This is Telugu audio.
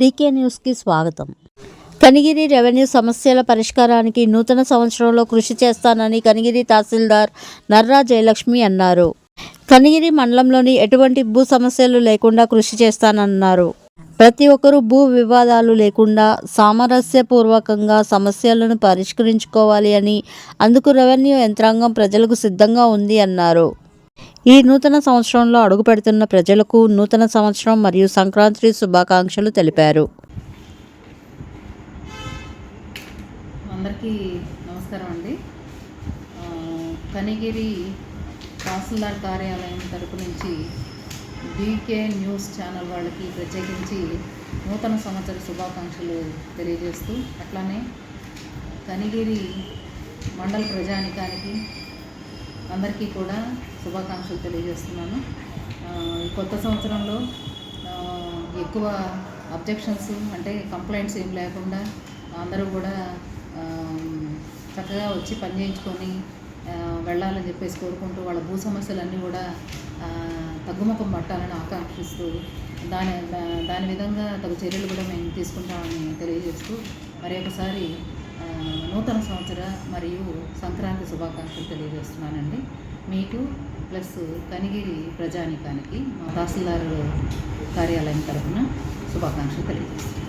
డీకే న్యూస్కి స్వాగతం. కనిగిరి రెవెన్యూ సమస్యల పరిష్కారానికి నూతన సంవత్సరంలో కృషి చేస్తానని కనిగిరి తహసీల్దార్ నర్రా జయలక్ష్మి అన్నారు. కనిగిరి మండలంలోని ఎటువంటి భూ సమస్యలు లేకుండా కృషి చేస్తానన్నారు. ప్రతి ఒక్కరూ భూ వివాదాలు లేకుండా సామరస్యపూర్వకంగా సమస్యలను పరిష్కరించుకోవాలి అని అందుకు రెవెన్యూ యంత్రాంగం ప్రజలకు సిద్ధంగా ఉంది అన్నారు. ఈ నూతన సంవత్సరంలో అడుగుపెడుతున్న ప్రజలకు నూతన సంవత్సరం మరియు సంక్రాంతి శుభాకాంక్షలు తెలిపారు. అందరికీ నమస్కారం అండి. కనిగిరి తహసీల్దార్ కార్యాలయం తరపు నుంచి బీకే న్యూస్ ఛానల్ వాళ్ళకి ప్రత్యేకించి నూతన సంవత్సర శుభాకాంక్షలు తెలియజేస్తూ అట్లానే కనిగిరి మండల ప్రజానికానికి అందరికీ కూడా శుభాకాంక్షలు తెలియజేస్తున్నాను. ఈ కొత్త సంవత్సరంలో ఎక్కువ అబ్జెక్షన్స్ అంటే కంప్లైంట్స్ ఏం లేకుండా అందరూ కూడా చక్కగా వచ్చి పని చేయించుకొని వెళ్ళాలని చెప్పేసి కోరుకుంటూ వాళ్ళ భూ సమస్యలన్నీ కూడా తగ్గుముఖం పట్టాలని ఆకాంక్షిస్తూ దాని దాని విధంగా తగు చర్యలు కూడా మేము తీసుకుంటామని తెలియజేస్తూ మరి ఒకసారి నూతన సంవత్సర మరియు సంక్రాంతి శుభాకాంక్షలు తెలియజేస్తున్నానండి. మీకు ప్లస్ కనిగిరి ప్రజానికానికి మా తహసీల్దారు కార్యాలయం తరఫున శుభాకాంక్షలు తెలియజేస్తున్నాను.